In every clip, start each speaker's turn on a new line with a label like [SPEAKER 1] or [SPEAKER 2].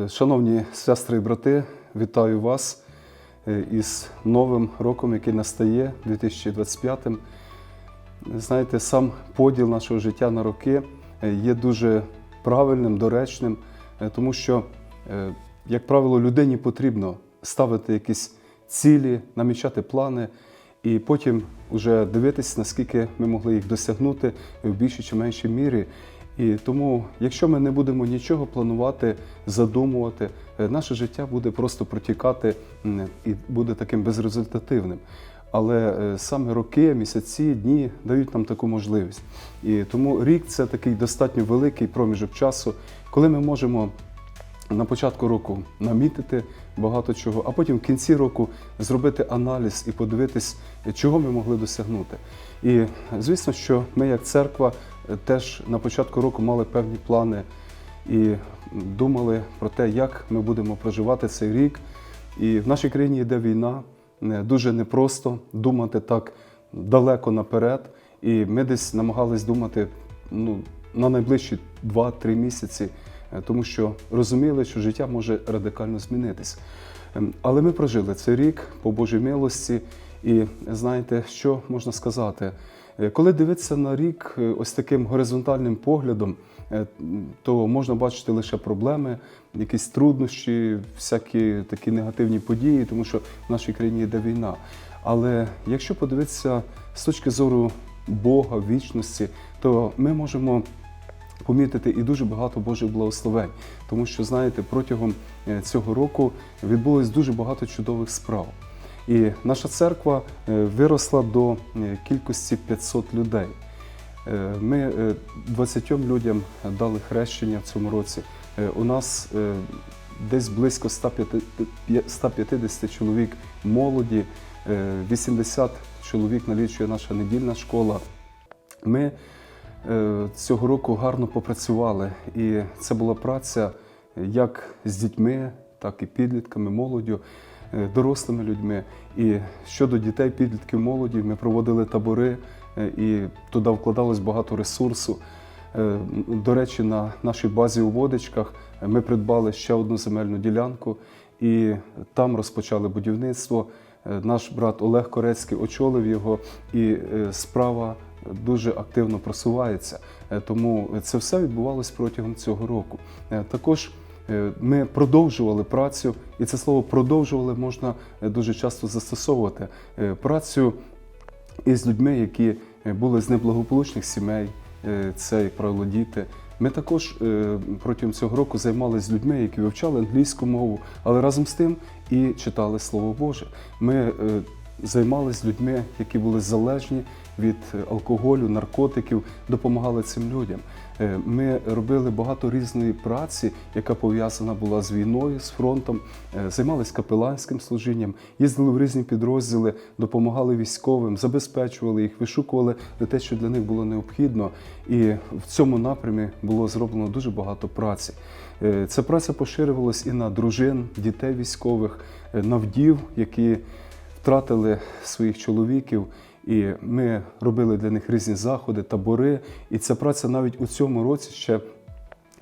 [SPEAKER 1] Е, Шановні сестри і брати, вітаю вас е, із новим роком, який настає 2025. Знаєте, сам поділ нашого життя на роки е, є дуже правильним, доречним, тому що, як правило, людині потрібно ставити якісь цілі, намічати плани і потім вже дивитися, наскільки ми могли їх досягнути в більшій чи меншій мірі. І тому, якщо ми не будемо нічого планувати, задумувати, е, наше життя буде просто протікати і буде таким безрезультативним. Але е, саме роки, місяці, дні дають нам таку можливість. І тому рік це такий достатньо великий проміжок часу, коли ми можемо на початку року намітити багато чого, а потім в кінці року зробити аналіз і подивитись, чого ми могли досягнути. І звісно, що ми, як церква, теж на початку року мали певні плани і думали про те, як ми будемо проживати цей рік. І в нашій країні йде війна, е, дуже непросто думати так далеко наперед. І ми десь намагались думати ну, на найближчі 2-3 місяці, е, тому що розуміли, що життя може радикально змінитися. Ем, Але ми прожили цей рік по Божій милості, і знаєте, що можна сказати? Е, Коли дивитися на рік е, ось таким горизонтальним поглядом, е, то можна бачити лише проблеми, якісь труднощі, всякі такі негативні події, тому що в нашій країні йде війна. Але якщо подивитися з точки зору Бога, вічності, то ми можемо помітити і дуже багато Божих благословень, тому що знаєте, протягом цього року відбулось дуже багато чудових справ. І наша церква е, виросла до е, кількості 500 людей. Е, Ми е, 20 людям дали хрещення в цьому році. У нас десь близько 150 150 чоловік молоді, е, 80 чоловік налічує наша недільна школа. Ми цього року гарно попрацювали, і це була праця як з дітьми, так і підлітками, молоддю, дорослими людьми. І щодо дітей, підлітків, молоді, ми проводили табори, е, і туди вкладалось багато ресурсу. Е, До речі, на нашій базі у Водичках ми придбали ще одну земельну ділянку і там розпочали будівництво. Е, Наш брат Олег Корецький очолив його, і е, справа дуже активно просувається. Е, Тому це все відбувалось протягом цього року. Е, Також е, ми продовжували працю, і це слово продовжували можна е, дуже часто застосовувати. Е, Працю із людьми, які е, були з неблагополучних сімей, е, це, як правило, діти. Ми також е, протягом цього року займалися людьми, які вивчали англійську мову, але разом з тим і читали Слово Боже. Ми е, займалися людьми, які були залежні від е, алкоголю, наркотиків, допомагали цим людям. Е, Ми робили багато різної праці, яка пов'язана була з війною, з фронтом, е, займалися капеланським служінням, їздили в різні підрозділи, допомагали військовим, забезпечували їх, вишукували те, що для них було необхідно. І в цьому напрямі було зроблено дуже багато праці. Е, Ця праця поширювалась і на дружин, дітей військових, на вдів, які втратили своїх чоловіків. І ми робили для них різні заходи, табори. І ця праця навіть у цьому році ще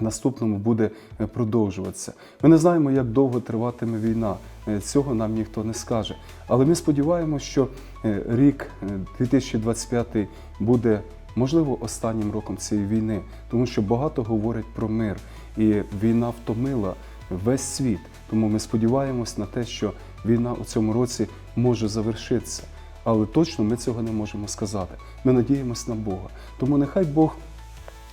[SPEAKER 1] наступному буде е, продовжуватися. Ми не знаємо, як довго триватиме війна. Е, Цього нам ніхто не скаже. Але ми сподіваємося, що е, рік е, 2025 буде можливо останнім роком цієї війни, тому що багато говорять про мир, і війна втомила весь світ. Тому ми сподіваємось на те, що війна у цьому році може завершитися. Але точно ми цього не можемо сказати. Ми надіємося на Бога. Тому нехай Бог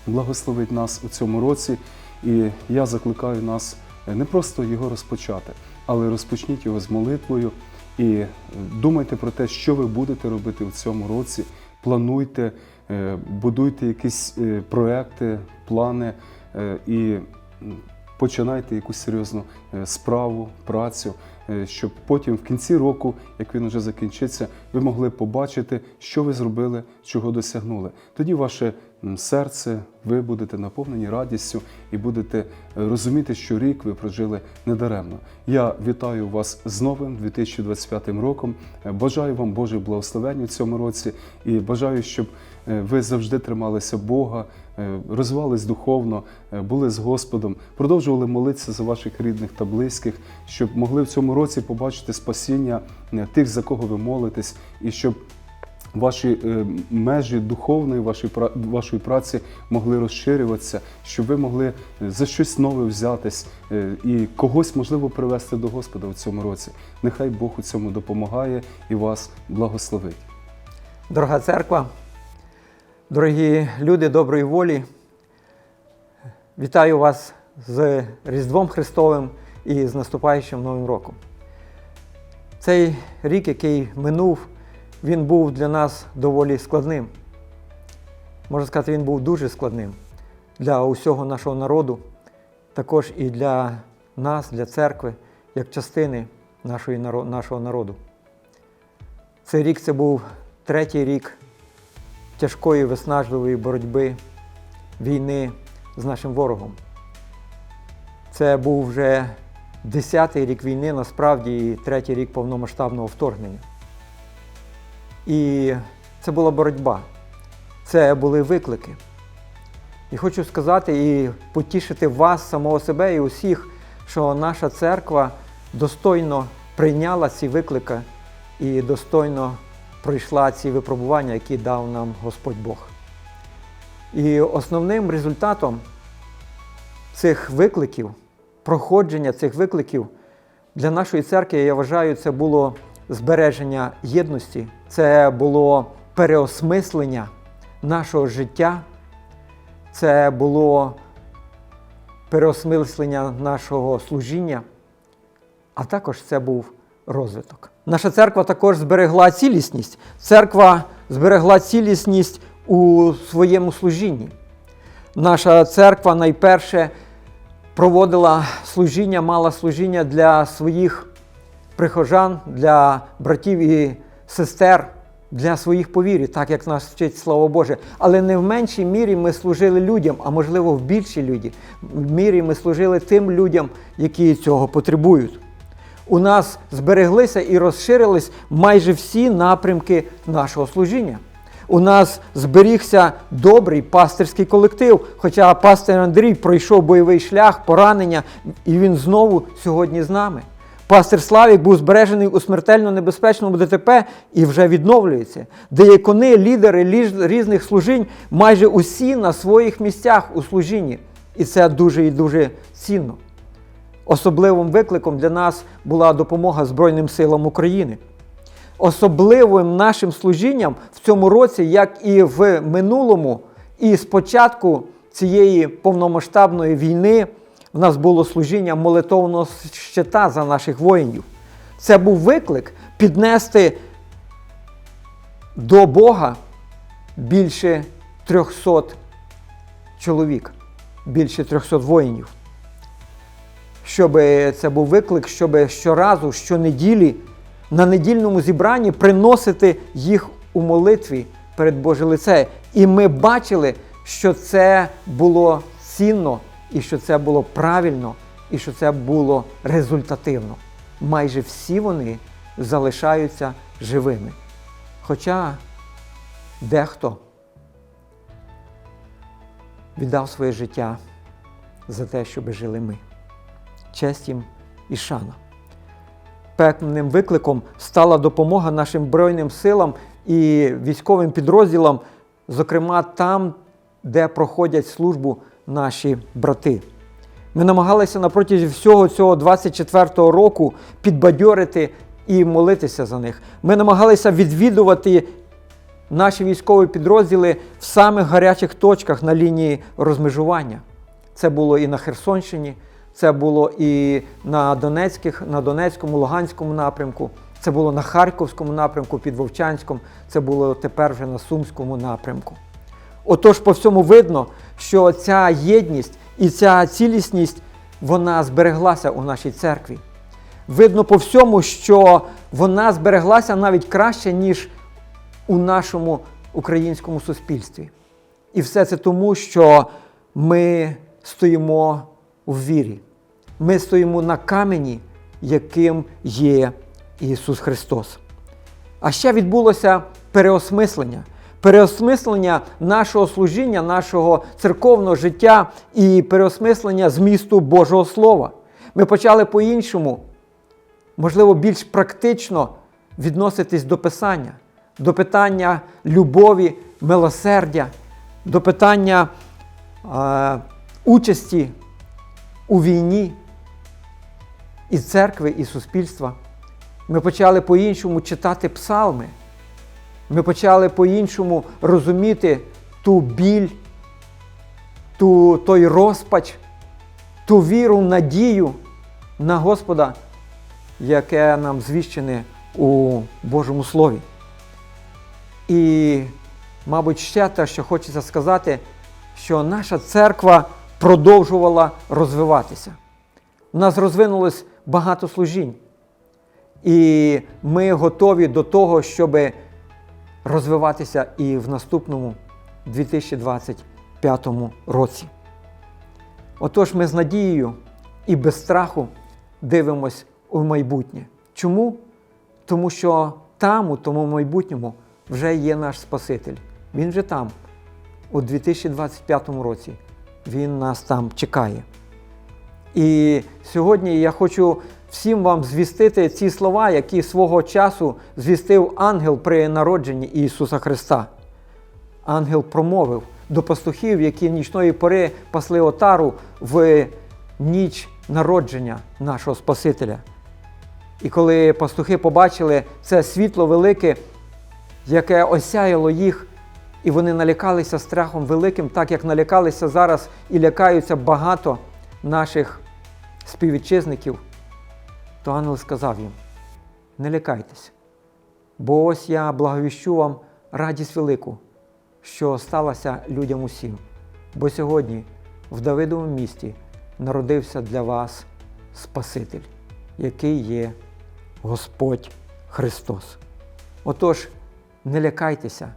[SPEAKER 1] благословить нас у цьому році, і я закликаю нас е, не просто його розпочати, але розпочніть його з молитвою і е, думайте про те, що ви будете робити у цьому році. Плануйте, е, будуйте якісь проекти, плани і починайте якусь серйозну е, справу, працю, е, щоб потім в кінці року, як він вже закінчиться, ви могли побачити, що ви зробили, чого досягнули. Тоді ваше серце, ви будете наповнені радістю і будете е, розуміти, що рік ви прожили недаремно. Я вітаю вас з новим 2025 роком. Бажаю вам Божих благословень у цьому році і бажаю, щоб ви завжди трималися Бога, е, розвивались духовно, е, були з Господом, продовжували молитися за ваших рідних та близьких, щоб могли в цьому році побачити спасіння е, тих, за кого ви молитесь, і щоб ваші е, межі духовної вашої, вашої праці могли розширюватися, щоб ви могли е, за щось нове взятись е, і когось можливо привести до Господа в цьому році. Нехай Бог у цьому допомагає і вас благословить.
[SPEAKER 2] Дорога церква, дорогі люди доброї волі, вітаю вас з Різдвом Христовим і з наступаючим Новим роком. Цей рік, який минув, він був для нас доволі складним. Можна сказати, він був дуже складним для усього нашого народу, також і для нас, для церкви, як частини нашого народу. Цей рік це був третій рік тяжкої виснажливої боротьби, війни з нашим ворогом. Це був вже десятий рік війни, насправді, і третій рік повномасштабного вторгнення. І це була боротьба, це були виклики. І хочу сказати і потішити вас, самого себе і усіх, що наша церква достойно прийняла ці виклики і достойно пройшла ці випробування, які дав нам Господь Бог. І основним результатом цих викликів, проходження цих викликів для нашої церкви, я вважаю, це було збереження єдності, це було переосмислення нашого життя, це було переосмислення нашого служіння, а також це був розвиток. Наша церква також зберегла цілісність. Церква зберегла цілісність у своєму служінні. Наша церква найперше проводила служіння, мала служіння для своїх прихожан, для братів і сестер, для своїх повірів, так як нас вчить Слово Боже. Але не в меншій мірі ми служили людям, а можливо в більшій мірі ми служили тим людям, які цього потребують. У нас збереглися і розширились майже всі напрямки нашого служіння. У нас зберігся добрий пастирський колектив, хоча пастир Андрій пройшов бойовий шлях, поранення, і він знову сьогодні з нами. Пастир Славік був збережений у смертельно небезпечному ДТП і вже відновлюється. Деякони, лідери різних служінь, майже усі на своїх місцях у служінні. І це дуже і дуже цінно. Особливим викликом для нас була допомога Збройним силам України. Особливим нашим служінням в цьому році, як і в минулому, і з початку цієї повномасштабної війни, в нас було служіння молитовного щита за наших воїнів. Це був виклик піднести до Бога більше 300 чоловік, більше 300 воїнів щоб це був виклик, щоб щоразу, щонеділі на недільному зібранні приносити їх у молитві перед Боже лице. І ми бачили, що це було цінно, і що це було правильно, і що це було результативно. Майже всі вони залишаються живими. Хоча дехто віддав своє життя за те, щоб жили ми честь і шана. Певним викликом стала допомога нашим Збройним силам і військовим підрозділам, зокрема там, де проходять службу наші брати. Ми намагалися на протязі всього цього 24-го року підбадьорити і молитися за них. Ми намагалися відвідувати наші військові підрозділи в самих гарячих точках на лінії розмежування. Це було і на Херсонщині, це було і на, Донецьких, на Донецькому, Луганському напрямку, це було на Харківському напрямку під Вовчанськом, це було тепер вже на Сумському напрямку. Отож, по всьому видно, що ця єдність і ця цілісність вона збереглася у нашій церкві. Видно по всьому, що вона збереглася навіть краще, ніж у нашому українському суспільстві. І все це тому, що ми стоїмо в вірі. Ми стоїмо на камені, яким є Ісус Христос. А ще відбулося переосмислення. переосмислення нашого служіння, нашого церковного життя і переосмислення змісту Божого Слова. Ми почали по-іншому, можливо, більш практично відноситись до Писання, до питання любові, милосердя, до питання е, участі у війні і церкви, і суспільства. Ми почали по-іншому читати псалми. Ми почали по-іншому розуміти ту біль, ту, той розпач, ту віру, надію на Господа, яке нам звіщене у Божому Слові. І, мабуть, ще те, що хочеться сказати, що наша церква продовжувала розвиватися. У нас розвинулось багато служінь. І ми готові до того, щоб розвиватися і в наступному 2025 році. Отож, ми з надією і без страху дивимось у майбутнє. Чому? Тому що там, у тому майбутньому, вже є наш Спаситель. Він вже там, у 2025 році. Він нас там чекає. І сьогодні я хочу всім вам звістити ці слова, які свого часу звістив ангел при народженні Ісуса Христа. Ангел промовив до пастухів, які нічної пори пасли отару в ніч народження нашого Спасителя. І коли пастухи побачили це світло велике, яке осяяло їх, і вони налякалися страхом великим, так як налякалися зараз і лякаються багато наших співвітчизників, то ангел сказав їм: не лякайтеся, бо ось я благовіщу вам радість велику, що сталося людям усім. Бо сьогодні в Давидовому місті народився для вас Спаситель, який є Господь Христос. Отож, не лякайтеся,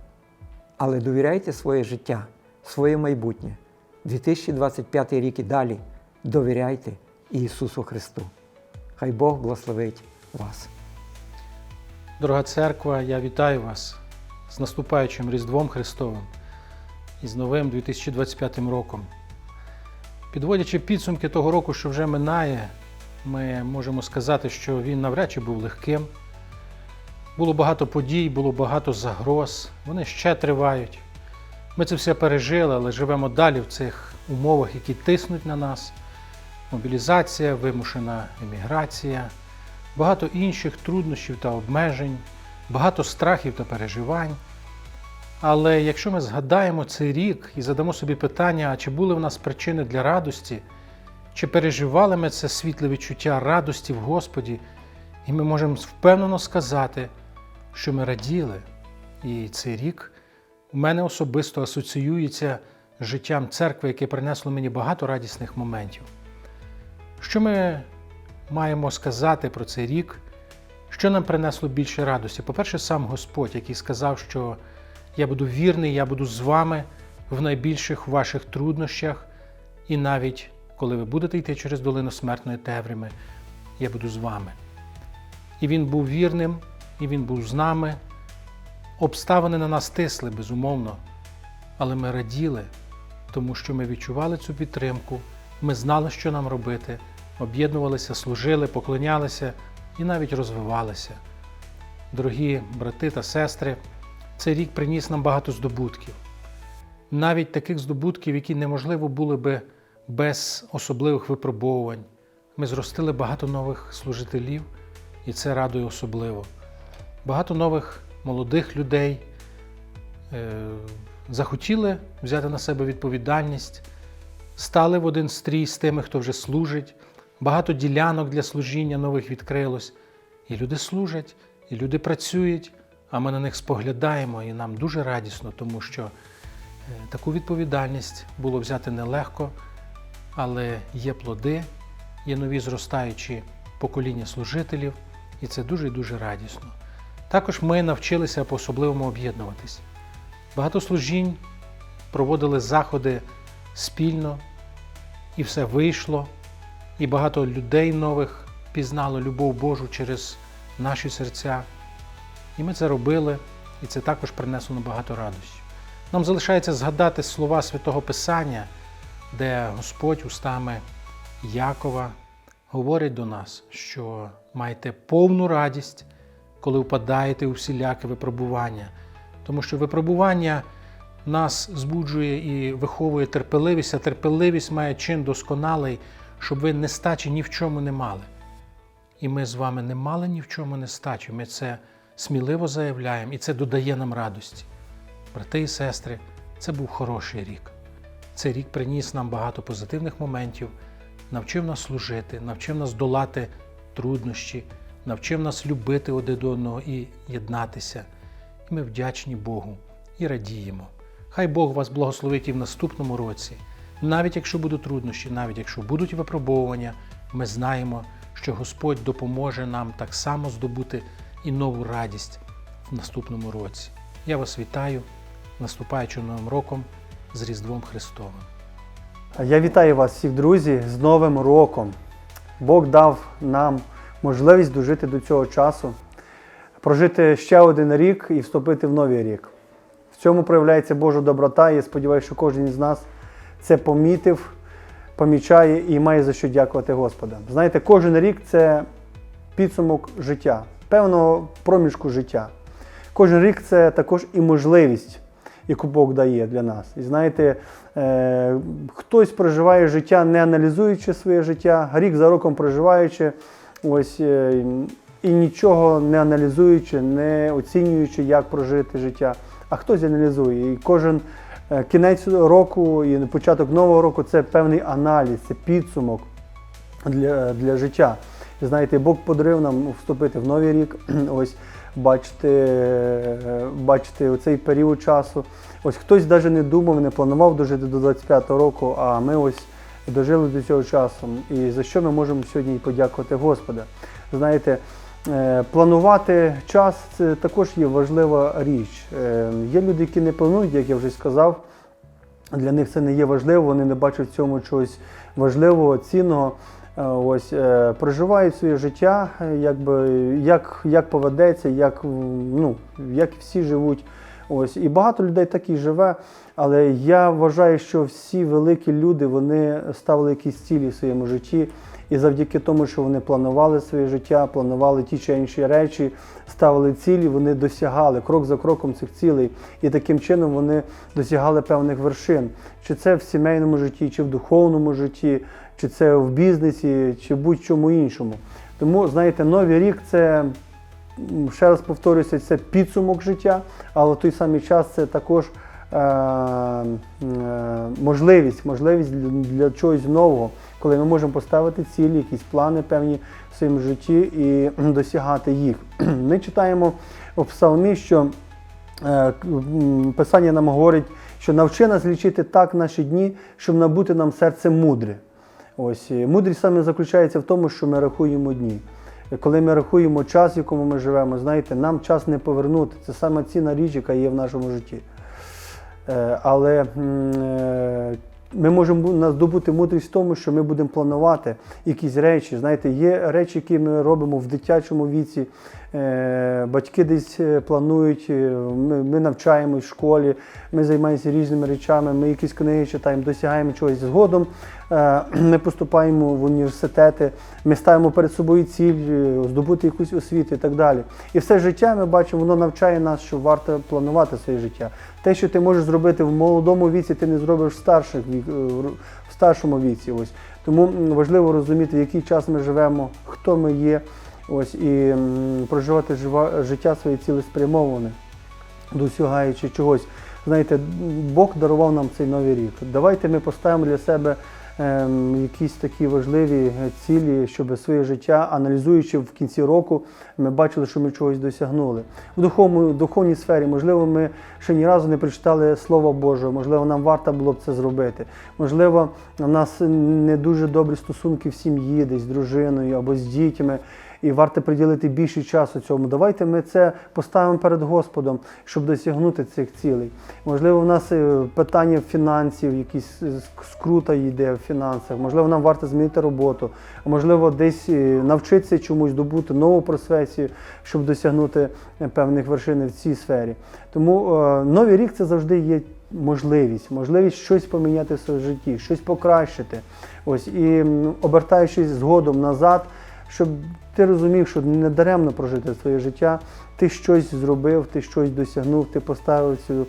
[SPEAKER 2] але довіряйте своє життя, своє майбутнє. 2025 рік і далі довіряйте Ісусу Христу. Хай Бог благословить вас.
[SPEAKER 3] Дорога церква, я вітаю вас з наступаючим Різдвом Христовим і з новим 2025 роком. Підводячи підсумки того року, що вже минає, ми можемо сказати, що він навряд чи був легким. Було багато подій, було багато загроз, вони ще тривають. Ми це все пережили, але живемо далі в цих умовах, які тиснуть на нас. Мобілізація, вимушена еміграція, багато інших труднощів та обмежень, багато страхів та переживань. Але якщо ми згадаємо цей рік і задамо собі питання, чи були в нас причини для радості, чи переживали ми це світле відчуття радості в Господі, і ми можемо впевнено сказати, що ми раділи. І цей рік у мене особисто асоціюється з життям церкви, яке принесло мені багато радісних моментів. Що ми маємо сказати про цей рік? Що нам принесло більше радості? По-перше, сам Господь, який сказав, що я буду вірний, я буду з вами в найбільших ваших труднощах, і навіть коли ви будете йти через долину смертної темряви, я буду з вами. І він був вірним, і він був з нами. Обставини на нас тисли, безумовно, але ми раділи, тому що ми відчували цю підтримку, ми знали, що нам робити, об'єднувалися, служили, поклонялися і навіть розвивалися. Дорогі брати та сестри, цей рік приніс нам багато здобутків, навіть таких здобутків, які неможливо були би без особливих випробовувань. Ми зростили багато нових служителів, і це радує особливо. Багато нових молодих людей е, захотіли взяти на себе відповідальність, стали в один стрій з тими, хто вже служить. Багато ділянок для служіння нових відкрилось. І люди служать, і люди працюють, а ми на них споглядаємо, і нам дуже радісно, тому що е, таку відповідальність було взяти нелегко, але є плоди, є нові зростаючі покоління служителів, і це дуже і дуже радісно. Також ми навчилися по-особливому об'єднуватись. Багато служінь проводили заходи спільно, і все вийшло, і багато людей нових пізнало любов Божу через наші серця. І ми це робили, і це також принесло багато радості. Нам залишається згадати слова святого Писання, де Господь устами Якова говорить до нас, що маєте повну радість, коли впадаєте у всіляке випробування, тому що випробування нас збуджує і виховує терпеливість, а терпеливість має чин досконалий, щоб ви нестачі ні в чому не мали. І ми з вами не мали ні в чому нестачі. Ми це сміливо заявляємо, і це додає нам радості. Брати і сестри, це був хороший рік. Цей рік приніс нам багато позитивних моментів, навчив нас служити, навчив нас долати труднощі, навчив нас любити один одного і єднатися. І ми вдячні Богу і радіємо. Хай Бог вас благословить і в наступному році. Навіть якщо будуть труднощі, навіть якщо будуть випробовування, ми знаємо, що Господь допоможе нам так само здобути і нову радість в наступному році. Я вас вітаю наступаючим новим роком з Різдвом Христовим.
[SPEAKER 4] Я вітаю вас всіх, друзі, з Новим роком. Бог дав нам можливість дожити до цього часу, прожити ще один рік і вступити в новий рік. Цьому проявляється Божа доброта, я сподіваюся, що кожен із нас це помітив, помічає і має за що дякувати Господа. Знаєте, кожен рік це підсумок життя, певного проміжку життя. Кожен рік це також і можливість, яку Бог дає для нас. І знаєте, е, хтось проживає життя, не аналізуючи своє життя, рік за роком проживаючи, ось е, і нічого не аналізуючи, не оцінюючи, як прожити життя. А хтось аналізує. І кожен е, кінець року і початок нового року це певний аналіз, це підсумок для, для життя. Знаєте, Бог подарив нам вступити в новий рік. Ось бачити, е, бачити оцей період часу. Ось хтось навіть не думав, не планував дожити до 25-го року, а ми ось дожили до цього часу. І за що ми можемо сьогодні подякувати Господа. Знаєте, планувати час це також є важлива річ. Е, Є люди, які не планують, як я вже сказав. Для них це не є важливо, вони не бачать в цьому чогось важливого, цінного. Е, Ось е, проживають своє життя, е, якби як, як поведеться, як, ну, як всі живуть. Ось і багато людей так і живе. Але я вважаю, що всі великі люди вони ставили якісь цілі в своєму житті. І завдяки тому, що вони планували своє життя, планували ті чи інші речі, ставили цілі, вони досягали крок за кроком цих цілей. І таким чином вони досягали певних вершин. Чи це в сімейному житті, чи в духовному житті, чи це в бізнесі, чи будь-чому іншому. Тому, знаєте, новий рік це ще раз повторюся, це підсумок життя, але в той самий час це також можливість, можливість для, чогось нового, коли ми можемо поставити цілі, якісь плани певні в своєму житті і досягати їх. Ми читаємо в псалмі, що е, Писання нам говорить, що навчи нас лічити так наші дні, щоб набути нам серце мудре. Ось мудрість саме заключається в тому, що ми рахуємо дні. Коли ми рахуємо час, в якому ми живемо, знаєте, нам час не повернути. Це саме цінна річ, яка є в нашому житті. Е, Але е, ми можемо бу- здобути мудрість в тому, що ми будемо планувати якісь речі. Знаєте, є речі, які ми робимо в дитячому віці. Е, Батьки десь е, планують, е, ми, навчаємось в школі, ми займаємося різними речами, ми якісь книги читаємо, досягаємо чогось згодом. Ми поступаємо в університети, ми ставимо перед собою ціль здобути якусь освіту і так далі. І все життя ми бачимо, воно навчає нас, що варто планувати своє життя. Те, що ти можеш зробити в молодому віці, ти не зробиш в, старших, в старшому віці. Ось. Тому важливо розуміти, в який час ми живемо, хто ми є, ось, і проживати жива- життя своє цілеспрямоване, досягаючи чогось. Знаєте, Бог дарував нам цей новий рік. Давайте ми поставимо для себе ем, якісь такі важливі цілі, щоб своє життя, аналізуючи в кінці року, ми бачили, що ми чогось досягнули. В духовній, духовній сфері, можливо, ми ще ні разу не прочитали Слово Боже, можливо, нам варто було б це зробити. Можливо, в нас не дуже добрі стосунки в сім'ї, десь з дружиною або з дітьми. І варто приділити більше часу цьому. Давайте ми це поставимо перед Господом, щоб досягнути цих цілей. Можливо, в нас е, питання фінансів, якісь е, скрута йде в фінансах, можливо, нам варто змінити роботу, можливо, десь е, навчитися чомусь, добути нову професію, щоб досягнути певних вершин в цій сфері. Тому е, новий рік це завжди є можливість, можливість щось поміняти в своєму житті, щось покращити. Ось і обертаючись згодом назад, щоб ти розумів, що не даремно прожити своє життя, ти щось зробив, ти щось досягнув, ти поставив цю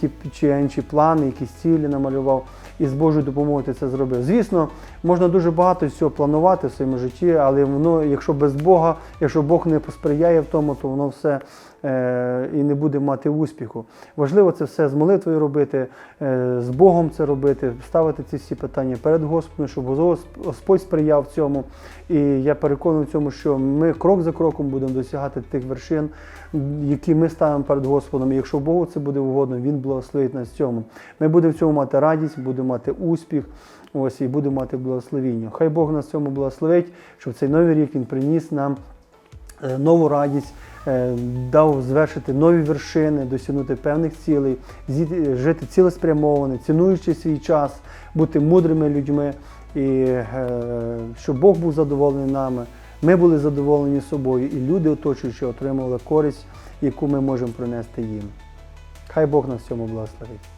[SPEAKER 4] ті чи інші плани, якісь цілі намалював, і з Божою допомогою ти це зробив. Звісно, можна дуже багато всього планувати в своєму житті, але воно, якщо без Бога, якщо Бог не посприяє в тому, то воно все і не буде мати успіху. Важливо це все з молитвою робити, е, з Богом це робити, ставити ці всі питання перед Господом, щоб Господь сприяв цьому. І я переконаний в цьому, що ми крок за кроком будемо досягати тих вершин, які ми ставимо перед Господом. І якщо Богу це буде угодно, Він благословить нас цьому. Ми будемо в цьому мати радість, будемо мати успіх. Ось і будемо мати благословіння. Хай Бог нас цьому благословить, щоб цей новий рік він приніс нам е, нову радість, е, дав звершити нові вершини, досягнути певних цілей, жити цілеспрямовано, цінуючи свій час, бути мудрими людьми, і е, щоб Бог був задоволений нами. Ми були задоволені собою, і люди, оточуючи, отримували користь, яку ми можемо принести їм. Хай Бог нас всьому благословить.